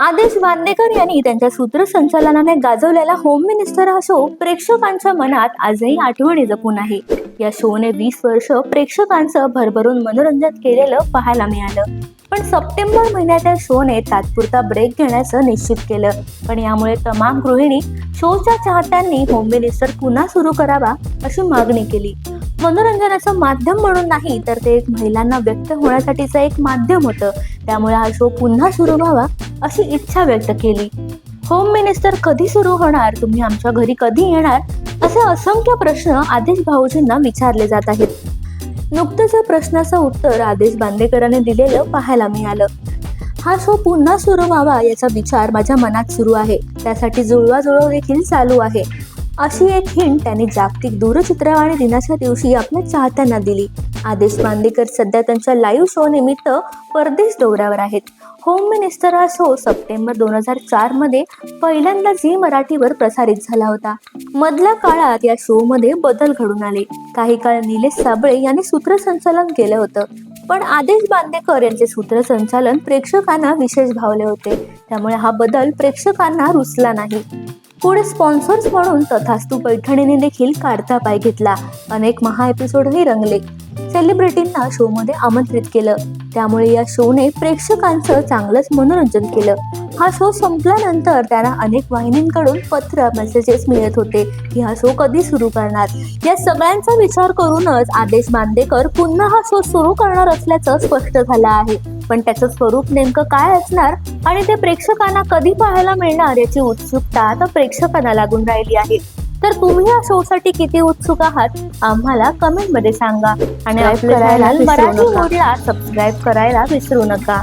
आदेश बांदेकर यांनी त्यांच्या सूत्रसंचालनाने गाजवलेला होम मिनिस्टर हा शो प्रेक्षकांच्या मनात आजही आठवणी जपून आहे. या शोने वीस वर्ष प्रेक्षकांचं भरभरून मनोरंजन केलेलं पाहायला मिळालं. पण सप्टेंबर महिन्यात या शोने तात्पुरता ब्रेक घेण्याचं निश्चित केलं. पण यामुळे तमाम गृहिणी शोच्या चाहत्यांनी होम मिनिस्टर पुन्हा सुरू करावा अशी मागणी केली. मनोरंजनाचं माध्यम म्हणून नाही तर ते एक महिलांना व्यक्त होण्यासाठीचं एक माध्यम होतं. त्यामुळे हा शो पुन्हा सुरू व्हावा अशी इच्छा व्यक्त केली. होम मिनिस्टर कधी सुरू होणार? तुम्ही आमच्या घरी कधी येणार? असे असंख्य प्रश्न आदेश भाऊजींना विचारले जात आहेत. नुकतंच या प्रश्नाचं उत्तर आदेश बांदेकरांनी दिलेलं पाहायला मिळालं. हा शो पुन्हा सुरू व्हावा याचा विचार माझ्या मनात सुरू आहे. त्यासाठी जुळवाजुळव देखील चालू आहे. अशी एक हिंट त्यांनी जागतिक दूरचित्रवाणी दिनाच्या दिवशी आपल्या चाहत्यांना दिली. आदेश बांदेकर सध्या त्यांच्या लाईव्ह शो निमित्त परदेश दौऱ्यावर आहेत. होम मिनिस्टर हा शो सप्टेंबर दोन हजार चारमध्ये पहिल्यांदा झी मराठीवर प्रसारित झाला होता. मधल्या काळात या शो मध्ये बदल घडून आले. काही काळ निलेश साबळे यांनी सूत्रसंचालन केलं होतं. पण आदेश बांदेकर यांचे सूत्रसंचालन प्रेक्षकांना विशेष भावले होते. त्यामुळे हा बदल प्रेक्षकांना रुचला नाही. पुढे स्पॉन्सर्स म्हणून तथास्तू पैठणीने देखील काढता पाय घेतला. अनेक महा एपिसोडही रंगले. सेलिब्रिटींना शोमध्ये आमंत्रित केलं. त्यामुळे या शोने प्रेक्षकांचं चांगलंच मनोरंजन केलं. हा शो संपल्यानंतर त्यांना अनेक वाहिनींकडून पत्र मेसेजेस मिळत होते. की हा शो कधी सुरू करणार? या सगळ्यांचा विचार करूनच आदेश बांदेकर पुन्हा हा शो सुरू करणार असल्याचं स्पष्ट झालं आहे. पण त्याचं स्वरूप नेमकं काय असणार? आणि ते प्रेक्षकांना कधी पाहायला मिळणार याची उत्सुकता आता प्रेक्षकांना लागून राहिली आहे. तर तुम्ही या शो साठी किती उत्सुक आहात? आम्हाला कमेंटमध्ये सांगा. आणि आपल्या मराठी सबस्क्राईब करायला विसरू नका.